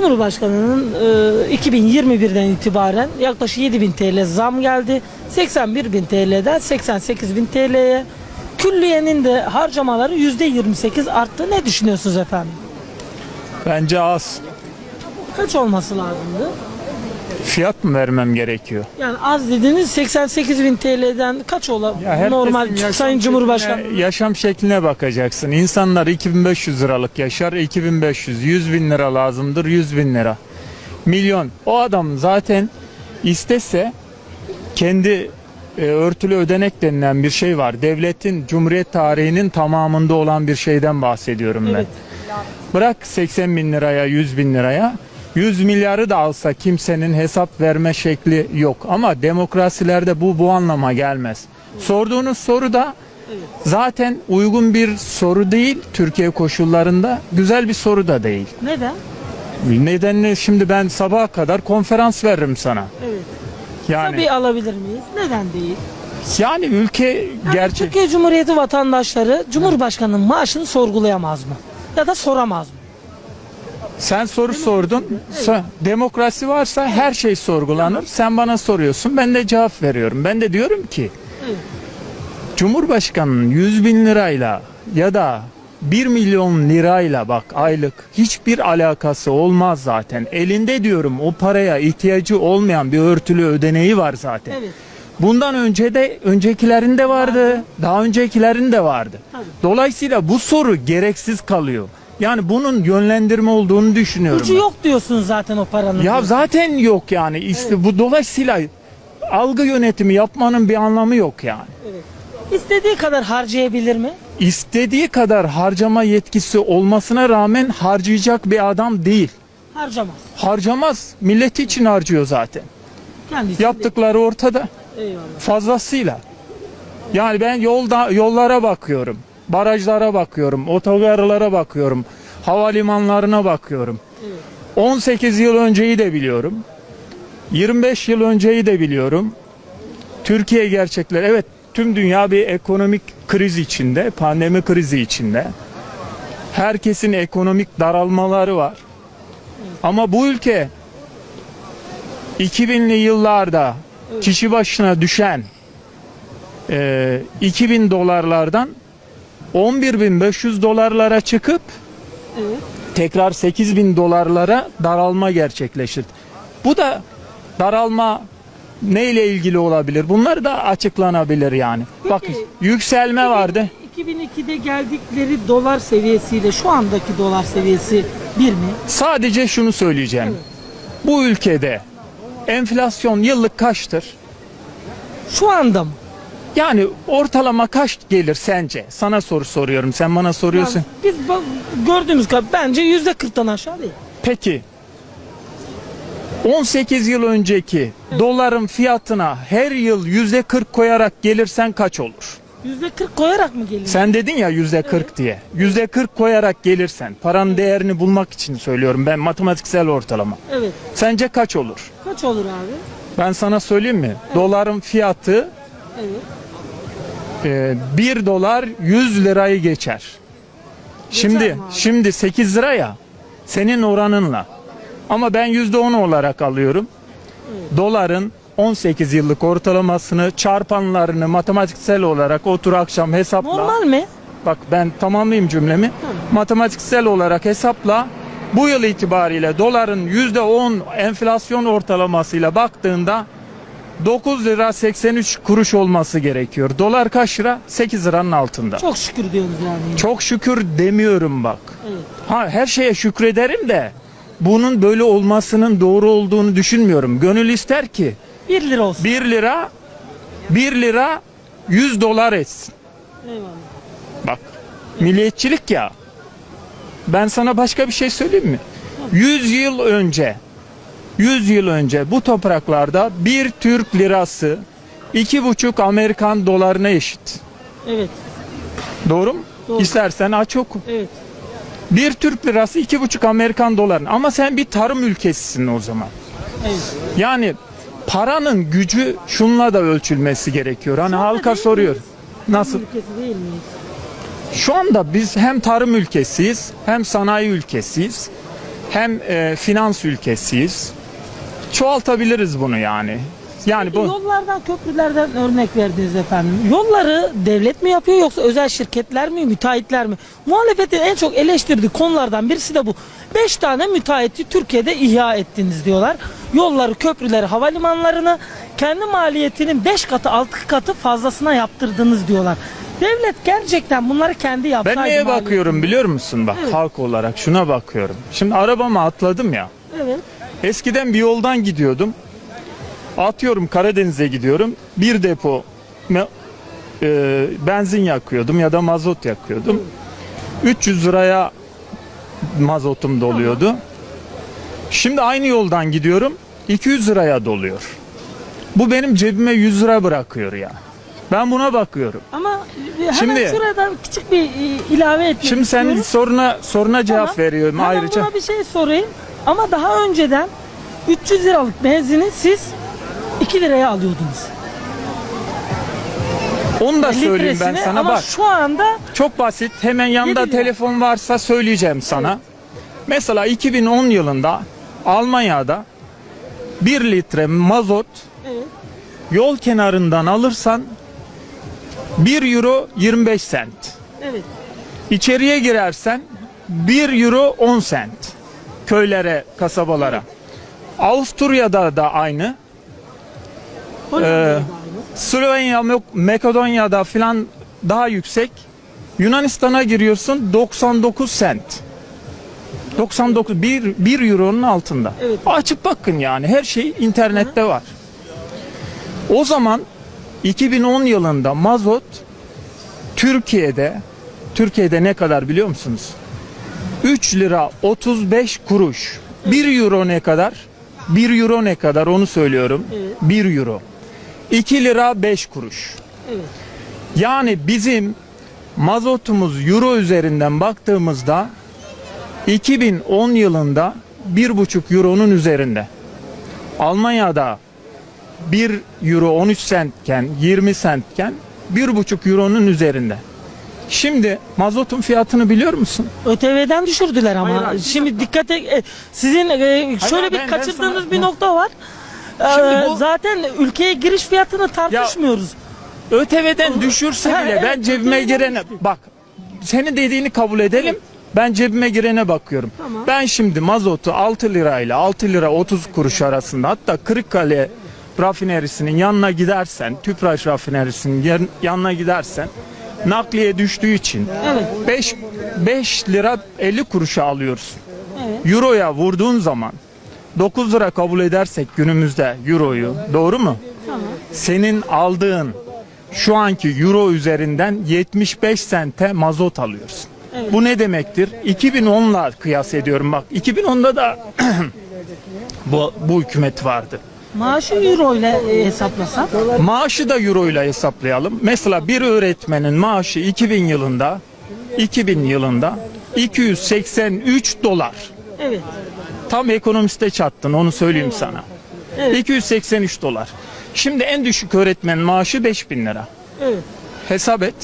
Cumhurbaşkanı'nın e, 2021'den itibaren yaklaşık 7000 TL zam geldi. 81.000 TL'den 88.000 TL'ye. Külliyenin de harcamaları %28 arttı. Ne düşünüyorsunuz efendim? Bence az. Kaç olması lazımdı? Fiyat mı vermem gerekiyor? Yani az dediniz 88.000 TL'den kaç ola Ya herkesin normal yaşam Sayın Cumhurbaşkanı? şekline- yaşam şekline bakacaksın. İnsanlar 2500 liralık yaşar. 2500, 100 bin lira lazımdır. 100 bin lira. Milyon. O adam zaten istese kendi e, örtülü ödenek denilen bir şey var. Devletin Cumhuriyet tarihinin tamamında olan bir şeyden bahsediyorum ben. Evet. Bırak 80 bin liraya 100 bin liraya 100 milyarı da alsa kimsenin hesap verme şekli yok. Ama demokrasilerde bu bu anlama gelmez. Sorduğunuz soru da zaten uygun bir soru değil Türkiye koşullarında. Güzel bir soru da değil. Neden? Nedenini şimdi ben sabaha kadar konferans veririm sana. Evet. Yani Tabii alabilir miyiz? Neden değil? yani ülke Yani gerçek Türkiye Cumhuriyeti vatandaşları Cumhurbaşkanı'nın maaşını sorgulayamaz mı? Ya da soramaz mı? Sen soru sordun. So- Demokrasi varsa her şey sorgulanır. Sen bana soruyorsun. Ben de cevap veriyorum. Ben de diyorum ki. Cumhurbaşkanının 100 bin lirayla ya da 1 milyon lirayla bak aylık hiçbir alakası olmaz zaten. Elinde diyorum o paraya ihtiyacı olmayan bir örtülü ödeneği var zaten. Evet. Bundan önce de öncekilerin de vardı. Daha öncekilerin de vardı. Dolayısıyla bu soru gereksiz kalıyor. Yani bunun yönlendirme olduğunu düşünüyorum. Ucu ben. yok diyorsunuz zaten o paranın. Ya zaten yok yani. İşte bu dolayısıyla algı yönetimi yapmanın bir anlamı yok yani. Evet. İstediği kadar harcayabilir mi? İstediği kadar harcama yetkisi olmasına rağmen harcayacak bir adam değil. Harcamaz. Harcamaz. Milleti için harcıyor zaten. Kendi için Yaptıkları ortada. değil. Eyvallah. Fazlasıyla. Yani ben yolda yollara bakıyorum. Barajlara bakıyorum. Otogarlara bakıyorum. Havalimanlarına bakıyorum. 18 yıl önceyi de biliyorum. 25 yıl önceyi de biliyorum. Türkiye gerçekleri evet tüm dünya bir ekonomik kriz içinde, pandemi krizi içinde. Herkesin ekonomik daralmaları var. Ama bu ülke 2000'li yıllarda kişi başına düşen e, 2000 dolarlardan 11.500 dolarlara çıkıp Evet. tekrar 8000 dolarlara daralma gerçekleşir. Bu da daralma neyle ilgili olabilir? Bunlar da açıklanabilir yani. Bak yükselme vardı. 2002'de geldikleri dolar seviyesiyle şu andaki dolar seviyesi bir mi? Sadece şunu söyleyeceğim. Bu ülkede enflasyon yıllık kaçtır? Şu anda mı? Yani ortalama kaç gelir sence? Sana soru soruyorum. Sen bana soruyorsun. Yani biz bak- gördüğümüz kadar bence yüzde kırktan aşağı değil. Peki 18 yıl önceki doların fiyatına her yıl yüzde 40 koyarak gelirsen kaç olur? Yüzde kırk koyarak mı geliyor? Sen dedin ya yüzde 40 diye. Yüzde 40 koyarak gelirsen paranın değerini bulmak için söylüyorum ben matematiksel ortalama. Evet. Sence kaç olur? Kaç olur abi? Ben sana söyleyeyim mi? Doların fiyatı Evet. E, 1 dolar 100 lirayı geçer. Şimdi şimdi 8 lira ya senin oranınla. Ama ben %10 olarak alıyorum. Doların 18 yıllık ortalamasını çarpanlarını matematiksel olarak otur akşam hesapla. Normal mi? Bak ben tamamlayayım cümlemi. Matematiksel olarak hesapla. Bu yıl itibariyle doların %10 enflasyon ortalamasıyla baktığında 9 lira 83 kuruş olması gerekiyor. Dolar kaç lira? 8 liranın altında. Çok şükür diyoruz yani. Çok şükür demiyorum bak. Evet. Ha her şeye şükrederim de bunun böyle olmasının doğru olduğunu düşünmüyorum. Gönül ister ki 1 lira olsun. 1 lira 1 lira 100 dolar etsin. Eyvallah. Bak milliyetçilik ya. Ben sana başka bir şey söyleyeyim mi? 100 yıl önce 100 yıl önce bu topraklarda bir Türk lirası iki buçuk Amerikan dolarına eşit. Evet. Doğru mu? Doğru. İstersen aç oku. Evet. Bir Türk lirası iki buçuk Amerikan doların. Ama sen bir tarım ülkesisin o zaman. Evet. Yani paranın gücü şunla da ölçülmesi gerekiyor. Hani halka soruyor. miyiz? Nasıl? Ülkesi değil miyiz? Şu anda biz hem tarım ülkesiyiz hem sanayi ülkesiyiz. hem e, finans ülkesiyiz. Çoğaltabiliriz bunu yani. Yani bu Yollardan, köprülerden örnek verdiniz efendim. Yolları devlet mi yapıyor yoksa özel şirketler mi, müteahhitler mi? Muhalefetin en çok eleştirdiği konulardan birisi de bu. 5 tane müteahhiti Türkiye'de ihya ettiniz diyorlar. Yolları, köprüleri, havalimanlarını kendi maliyetinin 5 katı, 6 katı fazlasına yaptırdınız diyorlar. Devlet gerçekten bunları kendi yapsaydı. ben neye maliyetini- bakıyorum biliyor musun bak Evet. halk olarak şuna bakıyorum. Şimdi arabama atladım ya. Eskiden bir yoldan gidiyordum. Atıyorum Karadeniz'e gidiyorum. Bir depo e, benzin yakıyordum ya da mazot yakıyordum. 300 liraya mazotum doluyordu. Şimdi aynı yoldan gidiyorum. 200 liraya doluyor. Bu benim cebime 100 lira bırakıyor ya. Ben buna bakıyorum. Ama hemen Şimdi- şuradan küçük bir e, ilave etmek Şimdi senin istiyorum. soruna soruna cevap Tamam. veriyorum Hemen ayrıca. buna bir şey sorayım. Ama daha önceden 300 liralık benzini siz 2 liraya alıyordunuz. Onu da söyleyeyim ben Litresini sana ama bak. şu anda Çok basit. Hemen yanında Yedi lira. telefon varsa söyleyeceğim sana. Mesela 2010 yılında Almanya'da 1 litre mazot Evet. yol kenarından alırsan 1 euro 25 sent. evet. İçeriye girersen 1 euro 10 sent. Köylere, kasabalara. Avusturya'da da aynı. Ee. Slovenya, Mak- Makedonya'da filan daha yüksek. Yunanistan'a giriyorsun 99 sent. 99 1 1 euronun altında. Evet. Açıp bakın yani her şey internette var. O zaman 2010 yılında mazot Türkiye'de Türkiye'de ne kadar biliyor musunuz? 3 lira 35 kuruş. 1 euro ne kadar? 1 euro ne kadar onu söylüyorum. Evet. 1 euro. 2 lira 5 kuruş. Yani bizim mazotumuz euro üzerinden baktığımızda 2010 yılında 1,5 euronun üzerinde. Almanya'da 1 euro 13 centken 20 centken 1,5 euronun üzerinde. Şimdi mazotun fiyatını biliyor musun? ÖTV'den düşürdüler ama. Hayır, hayır. Şimdi dikkate e, sizin e, şöyle ben- bir ben kaçırdığınız sana- bir nokta var. Şimdi Ee, bu- zaten ülkeye giriş fiyatını tartışmıyoruz. ÖTV'den düşürse Ha, bile evet, ben cebime girene bak senin dediğini kabul edelim. Ben cebime girene bakıyorum. Ben şimdi mazotu 6 lirayla 6 lira 30 kuruş arasında hatta Kırıkkale rafinerisinin yanına gidersen, Tüpraş rafinerisinin yan- yanına gidersen nakliye düştüğü için Evet. 5 5 lira 50 kuruşa alıyorsun. Evet. Euroya vurduğun zaman 9 lira kabul edersek günümüzde euroyu doğru mu? Tamam. senin aldığın şu anki euro üzerinden 75 sente mazot alıyorsun. Bu ne demektir? 2010'la kıyas ediyorum bak. 2010'da da bu, bu hükümet vardı. Maaşı euro ile e, hesaplasak Maaşı da euro ile hesaplayalım. Mesela bir öğretmenin maaşı 2000 yılında 2000 yılında 283 dolar. evet. Tam ekonomiste çattın onu söyleyeyim sana. Evet. 283 dolar. Şimdi en düşük öğretmen maaşı 5000 lira. Evet. Hesap et.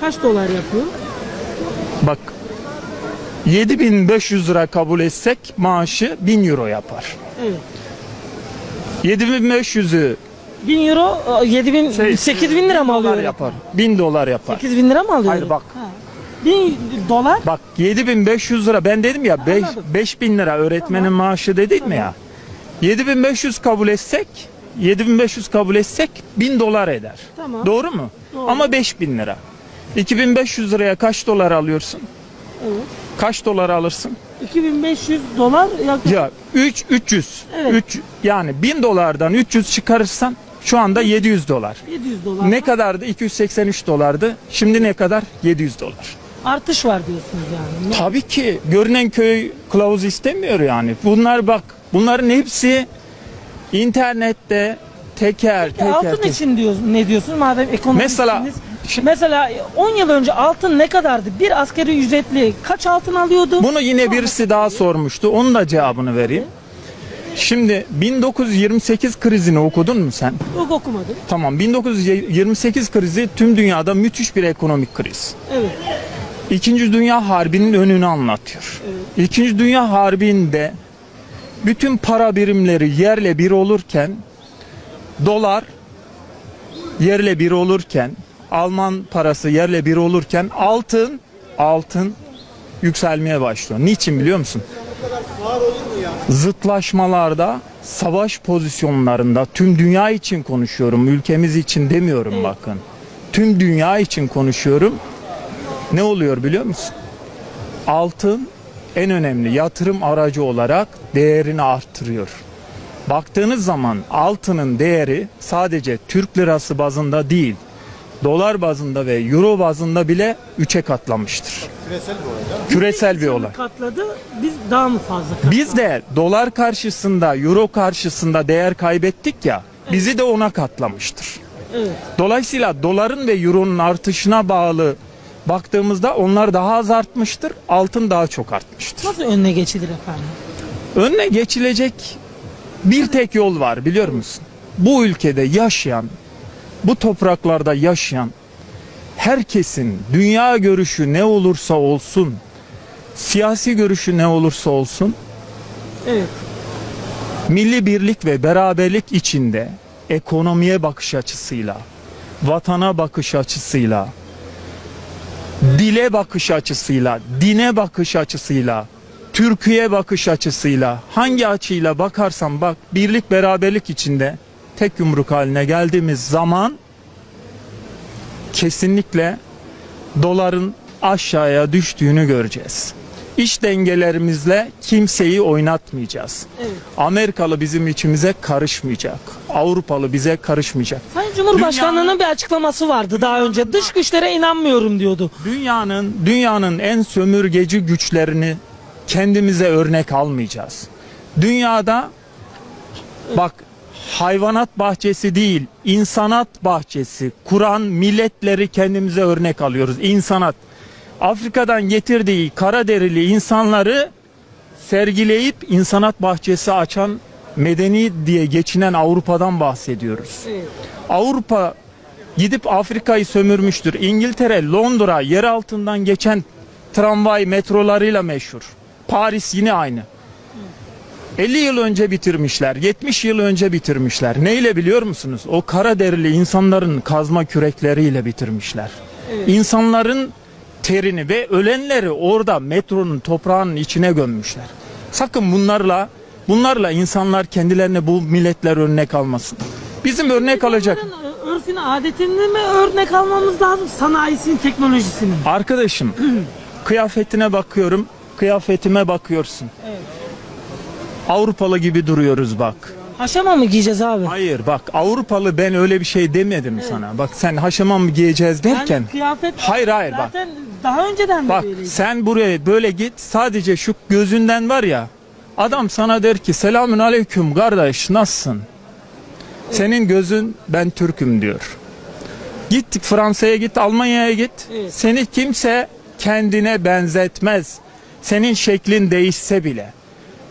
Kaç dolar yapıyor? Bak 7500 lira kabul etsek maaşı 1000 euro yapar. Evet. 7500'ü 1000 euro, e, 7000, şey, 8000 lira mı alıyor? yapar. 1000 dolar yapar. 8000 lira mı alıyor? Hayır, bak. Ha. 1000 dolar Bak 7500 lira ben dedim ya beş- Anladım. 5000 lira öğretmenin maaşı dedik mi ya? 7500 kabul etsek 7500 kabul etsek 1000 dolar eder. Tamam. Doğru mu? Doğru. Ama 5000 lira. 2500 liraya kaç dolar alıyorsun? Evet. Kaç dolar alırsın? 2500 dolar yaklaşık. Ya 3 300. Evet. 3 yani 1000 dolardan 300 çıkarırsan şu anda 700 dolar. 700 dolar. Ne kadardı? 283 dolardı. Şimdi ne kadar? 700 dolar. Artış var diyorsunuz yani. Ne- Tabii ki görünen köy kılavuz istemiyor yani. Bunlar bak bunların hepsi internette teker teker. altın teker. için diyoruz, ne diyorsunuz madem ekonomistsiniz? Mesela- Şimdi- mesela 10 yıl önce altın ne kadardı? Bir askeri ücretli kaç altın alıyordu? Bunu yine birisi daha sormuştu. Onun da cevabını vereyim. Şimdi 1928 krizini okudun mu sen? Yok okumadım. Tamam 1928 krizi tüm dünyada müthiş bir ekonomik kriz. Evet. İkinci Dünya Harbi'nin önünü anlatıyor. Evet. İkinci Dünya Harbi'nde bütün para birimleri yerle bir olurken dolar yerle bir olurken Alman parası yerle bir olurken altın altın yükselmeye başlıyor. Niçin biliyor musun? Zıtlaşmalarda, savaş pozisyonlarında tüm dünya için konuşuyorum. Ülkemiz için demiyorum bakın. Tüm dünya için konuşuyorum. Ne oluyor biliyor musun? Altın en önemli yatırım aracı olarak değerini arttırıyor. Baktığınız zaman altının değeri sadece Türk lirası bazında değil, dolar bazında ve euro bazında bile 3'e katlamıştır. Küresel bir olay. Katladı. Biz daha mı fazla katladık? Biz de dolar karşısında, euro karşısında değer kaybettik ya, bizi de ona katlamıştır. Evet. Dolayısıyla doların ve euronun artışına bağlı baktığımızda onlar daha az artmıştır, altın daha çok artmıştır. Nasıl önüne geçilir efendim? Önüne geçilecek bir tek yol var biliyor musun? Bu ülkede yaşayan, bu topraklarda yaşayan herkesin dünya görüşü ne olursa olsun, siyasi görüşü ne olursa olsun Evet. milli birlik ve beraberlik içinde ekonomiye bakış açısıyla, vatana bakış açısıyla, dile bakış açısıyla, dine bakış açısıyla, Türkiye bakış açısıyla, hangi açıyla bakarsan bak birlik beraberlik içinde tek yumruk haline geldiğimiz zaman kesinlikle doların aşağıya düştüğünü göreceğiz. İş dengelerimizle kimseyi oynatmayacağız. Evet. Amerikalı bizim içimize karışmayacak. Avrupalı bize karışmayacak. Sayın Cumhurbaşkanlığı'nın Dünyanın- bir açıklaması vardı daha önce. Dış güçlere inanmıyorum diyordu. Dünyanın dünyanın en sömürgeci güçlerini kendimize örnek almayacağız. Dünyada bak hayvanat bahçesi değil, insanat bahçesi kuran milletleri kendimize örnek alıyoruz. İnsanat. Afrika'dan getirdiği kara derili insanları sergileyip insanat bahçesi açan medeni diye geçinen Avrupa'dan bahsediyoruz. Avrupa gidip Afrika'yı sömürmüştür. İngiltere, Londra yer altından geçen tramvay metrolarıyla meşhur. Paris yine aynı. 50 yıl önce bitirmişler, 70 yıl önce bitirmişler. Neyle biliyor musunuz? O kara derili insanların kazma kürekleriyle bitirmişler. Evet. İnsanların terini ve ölenleri orada metronun toprağının içine gömmüşler. Sakın bunlarla bunlarla insanlar kendilerine bu milletler örnek almasın. Bizim örnek alacak örfünü, adetini mi örnek almamız lazım? Sanayisinin, teknolojisinin. Arkadaşım kıyafetine bakıyorum, kıyafetime bakıyorsun. Evet. Avrupalı gibi duruyoruz bak. Haşama mı giyeceğiz abi? Hayır bak Avrupalı ben öyle bir şey demedim sana. Bak sen haşama mı giyeceğiz derken. Yani kıyafet Hayır, hayır, bak. zaten daha önceden de Bak böyleydi. sen buraya böyle git sadece şu gözünden var ya. Adam sana der ki selamün aleyküm kardeş nasılsın? Senin gözün ben Türk'üm diyor. Gittik Fransa'ya git Almanya'ya git. Evet. Seni kimse kendine benzetmez. Senin şeklin değişse bile.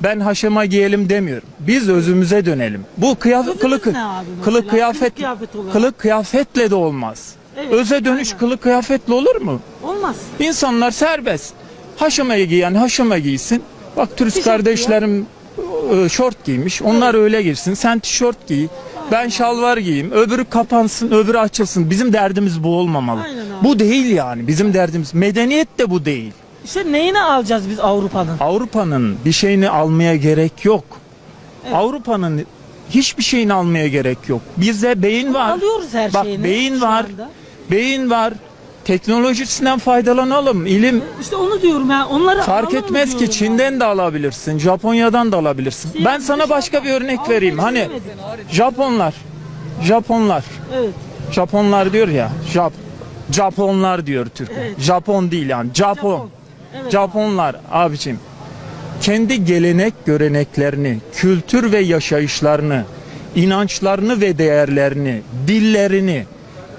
Ben haşema giyelim demiyorum. Biz özümüze dönelim. Bu kıyafet kılık kılık kıyafet Kılık kıyafet kılık kıyafetle de olmaz. Evet, Öze dönüş aynen. kılık kıyafetle olur mu? Olmaz. İnsanlar serbest. Haşamayı giyen haşama giysin. Bak turist Tişört kardeşlerim e, şort giymiş. Onlar öyle girsin. Sen tişört giy. Ben şalvar giyeyim. Öbürü kapansın, öbürü açılsın. Bizim derdimiz bu olmamalı. Aynen abi. Bu değil yani. Bizim derdimiz. Medeniyet de bu değil. İşte neyini alacağız biz Avrupa'nın? Avrupa'nın bir şeyini almaya gerek yok. Avrupa'nın hiçbir şeyini almaya gerek yok. Bizde beyin var. Alıyoruz her Bak şeyini. beyin var. anda. Beyin var. Teknolojisinden faydalanalım. İlim İşte onu diyorum ya. Onları Fark etmez ki Çin'den de alabilirsin, Japonya'dan da alabilirsin. Şey, Ben sana başka bir örnek Avrupa'yı vereyim. Hani. Japonlar, Japonlar, yani. Evet. Japonlar diyor ya, Jap, Japonlar diyor Türk. Evet. Japon değil yani, Japon. Japon. Evet. Japonlar abicim. Kendi gelenek göreneklerini, kültür ve yaşayışlarını, inançlarını ve değerlerini, dillerini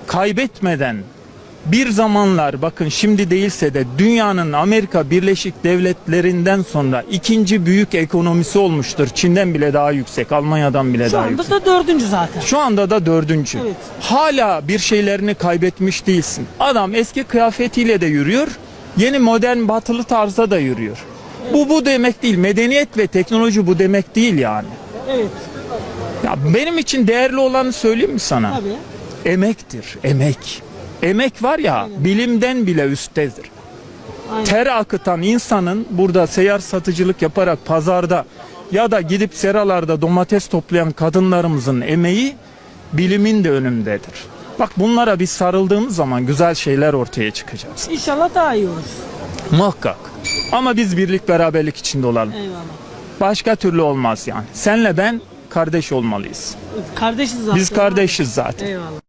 kaybetmeden bir zamanlar bakın şimdi değilse de dünyanın Amerika Birleşik Devletleri'nden sonra ikinci büyük ekonomisi olmuştur. Çin'den bile daha yüksek, Almanya'dan bile Şu daha anda yüksek. da dördüncü zaten. Şu anda da dördüncü. Evet. Hala bir şeylerini kaybetmiş değilsin. Adam eski kıyafetiyle de yürüyor, yeni modern batılı tarzda da yürüyor. Bu bu demek değil. Medeniyet ve teknoloji bu demek değil yani. Evet. Ya benim için değerli olanı söyleyeyim mi sana? Tabii. Emektir, emek. Emek var ya bilimden bile üsttedir. Aynen. Ter akıtan insanın burada seyyar satıcılık yaparak pazarda ya da gidip seralarda domates toplayan kadınlarımızın emeği bilimin de önündedir. Bak bunlara biz sarıldığımız zaman güzel şeyler ortaya çıkacağız. İnşallah daha iyi olur. Muhakkak. Ama biz birlik beraberlik içinde olalım. Eyvallah. Başka türlü olmaz yani. Senle ben kardeş olmalıyız. Kardeşiz zaten. Biz kardeşiz zaten. Eyvallah.